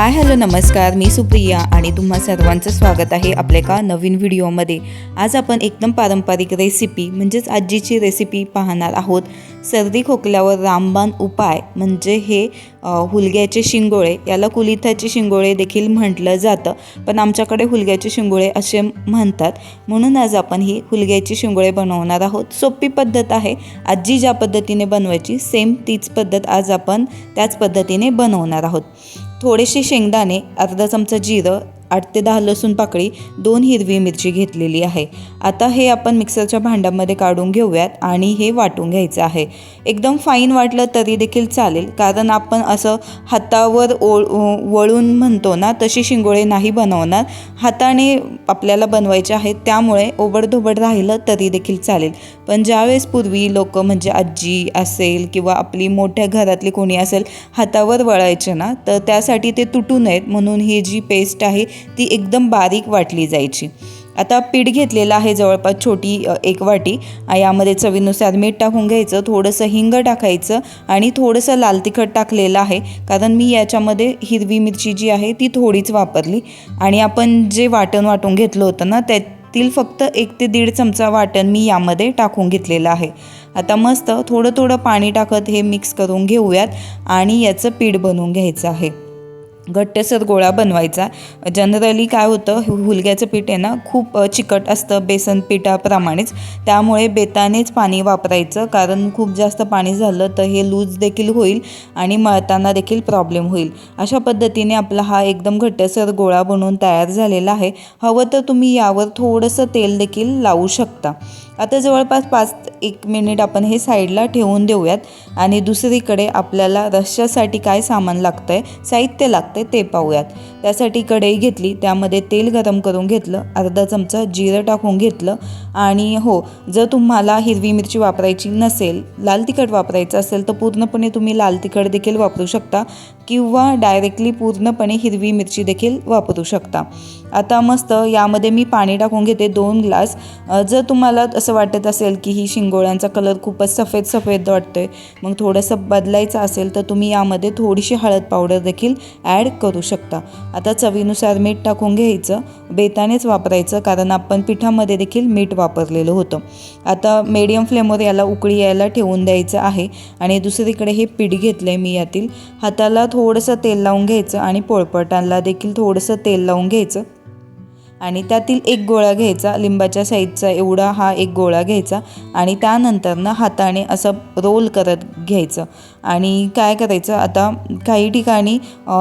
Hi hello नमस्कार. मी सुप्रिया आणि तुम्हा सर्वांचं स्वागत आहे आपल्या का नवीन व्हिडिओमध्ये. आज आपण एकदम पारंपरिक रेसिपी म्हणजेच आजीची रेसिपी पाहणार आहोत. सर्दी खोकल्यावर रामबाण उपाय म्हणजे हे हुलग्याचे शिंगोळे. याला कुलिथाचे शिंगोळे देखील म्हटलं जातं पण आमच्याकडे हुलग्याचे शिंगोळे असे म्हणतात. म्हणून आज आपण ही हुलग्याची शिंगोळे बनवणार आहोत. सोपी पद्धत आहे. आजी ज्या पद्धतीने बनवायची सेम तीच पद्धत आज आपण त्याच पद्धतीने बनवणार आहोत. थोडेसे शेंगदाणे अर्धा चमचा जिरं आठ ते दहा लसूण पाकळी दोन हिरवी मिरची घेतलेली आहे. आता हे आपण मिक्सरच्या भांड्यामध्ये काढून घेऊयात आणि हे वाटून घ्यायचं आहे. एकदम फाईन वाटलं तरी देखील चालेल कारण आपण असं हातावर ओळ वळून म्हणतो ना तशी शिंगोळे नाही बनवणार. हाताने आपल्याला बनवायचे आहेत त्यामुळे ओबडधोबड राहिलं तरी देखील चालेल. पण ज्यावेळेस पूर्वी लोक म्हणजे आजी असेल किंवा आपली मोठ्या घरातली कोणी असेल हातावर वळायचे ना तर त्यासाठी ते तुटू नयेत. म्हणून ही जी पेस्ट आहे ती एकदम बारीक वाटली जायची. आता पीठ घेतलेलं आहे जवळपास छोटी एक वाटी. यामध्ये चवीनुसार मीठ टाकून घ्यायचं थोडंसं हिंग टाकायचं आणि थोडंसं लाल तिखट टाकलेलं आहे. कारण मी याच्यामध्ये हिरवी मिरची जी आहे ती थोडीच वापरली. आणि आपण जे वाटण वाटून घेतलं होतं ना त्यातील फक्त एक ते दीड चमचा वाटण मी यामध्ये टाकून घेतलेलं आहे. आता मस्त थोडं थोडं पाणी टाकत हे मिक्स करून घेऊयात आणि याचं पीठ बनवून घ्यायचं आहे. घट्टसर गोळा बनवायचा. जनरली काय होतं हुलग्याचं पीठ आहे ना खूप चिकट असतं बेसन पिठाप्रमाणेच. त्यामुळे बेतानेच पाणी वापरायचं. कारण खूप जास्त पाणी झालं तर हे लूज देखील होईल आणि मळताना देखील प्रॉब्लेम होईल. अशा पद्धतीने आपला हा एकदम घट्टसर गोळा बनवून तयार झालेला आहे. हवं तर तुम्ही यावर थोडंसं तेल देखील लावू शकता. आता जवळपास पाच एक मिनिट आपण हे साईडला ठेवून देऊयात. आणि दुसरीकडे आपल्याला रश्श्यासाठी काय सामान लागतं आहे साहित्य लागतं आहे ते पाहूयात. त्यासाठी कढई घेतली त्यामध्ये तेल गरम करून घेतलं अर्धा चमचा जिरं टाकून घेतलं. आणि हो जर तुम्हाला हिरवी मिरची वापरायची नसेल लाल तिखट वापरायचं असेल तर पूर्णपणे तुम्ही लाल तिखट देखील वापरू शकता किंवा डायरेक्टली पूर्णपणे हिरवी मिरची देखील वापरू शकता. आता मस्त यामध्ये मी पाणी टाकून घेते दोन ग्लास. जर तुम्हाला असं वाटत असेल की ही शिंगोळ्यांचा कलर खूपच सफेद सफेद वाटतोय मग थोडंसं बदलायचं असेल तर तुम्ही यामध्ये थोडीशी हळद पावडर देखील ॲड करू शकता. आता चवीनुसार मीठ टाकून घ्यायचं. बेतानेच वापरायचं कारण आपण पिठामध्ये देखील मीठ वापरलेलं होतं. आता मीडियम फ्लेमवर याला उकळी यायला ठेवून द्यायचं आहे आणि दुसरीकडे हे पीठ घेतलं आहे मी यातील. हाताला थोडंसं तेल लावून घ्यायचं आणि पोळपटाला देखील थोडंसं तेल लावून घ्यायचं. आणि त्यातील एक गोळा घ्यायचा लिंबाच्या साईजचा एवढा हा एक गोळा घ्यायचा आणि त्यानंतर ना हाताने असं रोल करत घ्यायचं. आणि काय करायचं आता काही ठिकाणी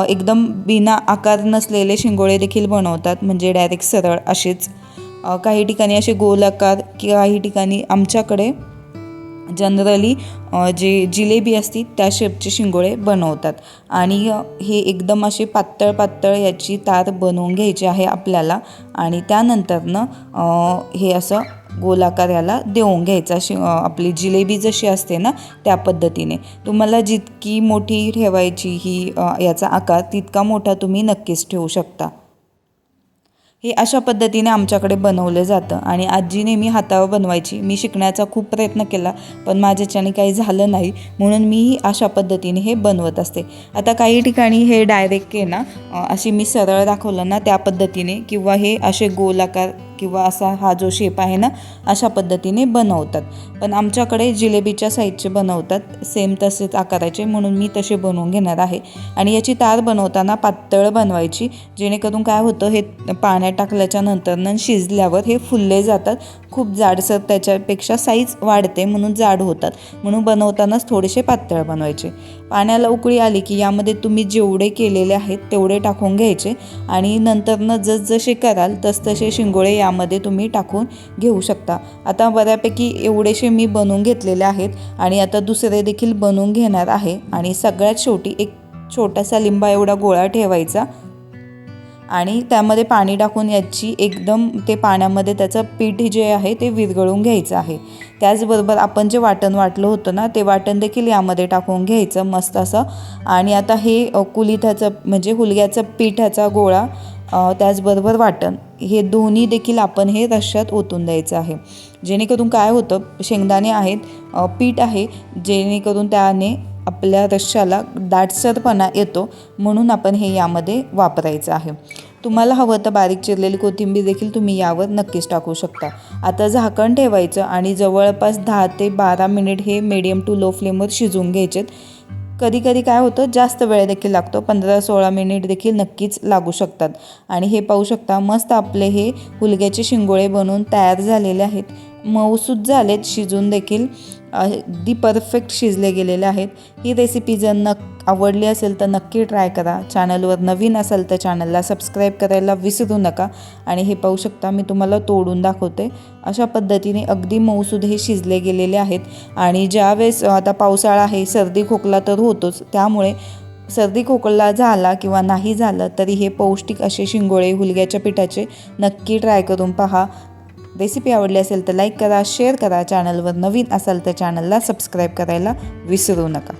एकदम बिना आकार नसलेले शिंगोळे देखील बनवतात म्हणजे डायरेक्ट सरळ असेच. काही ठिकाणी असे गोल आकार काही ठिकाणी आमच्याकडे जनरली जे जिलेबी असती त्या शेपचे शिंगोळे बनवतात. आणि हे एकदम असे पातळ पातळ याची तार बनवून घ्यायची आहे आपल्याला. आणि त्यानंतरनं हे असं गोलाकार याला देऊन घ्यायचा. शि आपली जिलेबी जशी असते ना त्या पद्धतीने. तुम्हाला जितकी मोठी ठेवायची ही याचा आकार तितका मोठा तुम्ही नक्कीच ठेवू शकता. हे अशा पद्धतीने आमच्याकडे बनवलं जातं. आणि आजी नेहमी हातावर बनवायची. मी शिकण्याचा खूप प्रयत्न केला पण माझ्याच्याने काही झालं नाही. म्हणून मी अशा पद्धतीने हे बनवत असते. आता काही ठिकाणी हे डायरेक्ट आहे ना अशी मी सरळ दाखवलं ना त्या पद्धतीने किंवा हे असे गोलाकार किंवा असा हा जो शेप आहे ना अशा पद्धतीने बनवतात. पण आमच्याकडे जिलेबीच्या साईजचे बनवतात सेम तसेच आकाराचे म्हणून मी तसे बनवून घेणार आहे. आणि याची तार बनवताना पातळ बनवायची जेणेकरून काय होतं हे पाण्यात टाकल्याच्या नंतर शिजल्यावर हे फुलले जातात. खूप जाडसर त्याच्यापेक्षा साईज वाढते म्हणून जाड होतात. म्हणून बनवतानाच थोडेसे पातळ बनवायचे. पाण्याला उकळी आली की यामध्ये तुम्ही जेवढे केलेले आहेत तेवढे टाकून घ्यायचे आणि नंतरनं जसजसे कराल तसतसे शिंगोळे यामध्ये तुम्ही टाकून घेऊ शकता. आता बऱ्यापैकी एवढेसे मी बनवून घेतलेले आहेत आणि आता दुसरे देखील बनवून घेणार आहे आणि सगळ्यात शेवटी एक छोटासा लिंबा एवढा गोळा ठेवायचा आणि त्यामध्ये पाणी टाकून याची एकदम ते पाण्यामध्ये त्याचं पीठ जे आहे ते विरघळून घ्यायचं आहे. त्याचबरोबर आपण जे वाटण वाटलं होतं ना ते वाटण देखील यामध्ये टाकून घ्यायचं मस्त असं. आणि आता हे कुलिथाचं म्हणजे हुलग्याचं पिठाचा गोळा त्याचबरोबर वाटण हे दोन्ही देखील आपण हे रश्यात ओतून द्यायचं आहे. जेणेकरून काय होतं शेंगदाणे आहेत पीठ आहे जेणेकरून त्याने आपल्या रश्याला दाटसरपणा येतो म्हणून आपण हे यामध्ये वापरायचं आहे. तुम्हाला हवं तर बारीक चिरलेली कोथिंबीर देखील तुम्ही यावर नक्कीच टाकू शकता. आता झाकण ठेवायचं आणि जवळपास दहा ते बारा मिनिट हे मिडियम टू लो फ्लेमवर शिजवून घ्यायचेत. कधी कधी काय होतं जास्त वेळ देखील लागतो पंधरा सोळा मिनिट देखील नक्कीच लागू शकतात. आणि हे पाहू शकता मस्त आपले हे हुलग्याचे शिंगोळे बनवून तयार झालेले आहेत. मऊसूत झालेत शिजून देखील अगदी परफेक्ट शिजले गेलेले आहेत. ही रेसिपी जर नक् आवडली असेल तर नक्की ट्राय करा. चॅनलवर नवीन असेल तर चॅनलला सबस्क्राईब करायला विसरू नका. आणि हे पाहू शकता मी तुम्हाला तोडून दाखवते. अशा पद्धतीने अगदी मऊसूद हे शिजले गेलेले आहेत. आणि ज्यावेळेस आता पावसाळा आहे सर्दी खोकला तर होतोच. त्यामुळे सर्दी खोकला झाला किंवा नाही झालं तरी हे पौष्टिक असे शिंगोळे हुलग्याच्या पिठाचे नक्की ट्राय करून पहा. रेसिपी आवडली असेल तर लाईक करा शेअर करा. चॅनलवर नवीन असाल तर चॅनलला सबस्क्राईब करायला विसरू नका.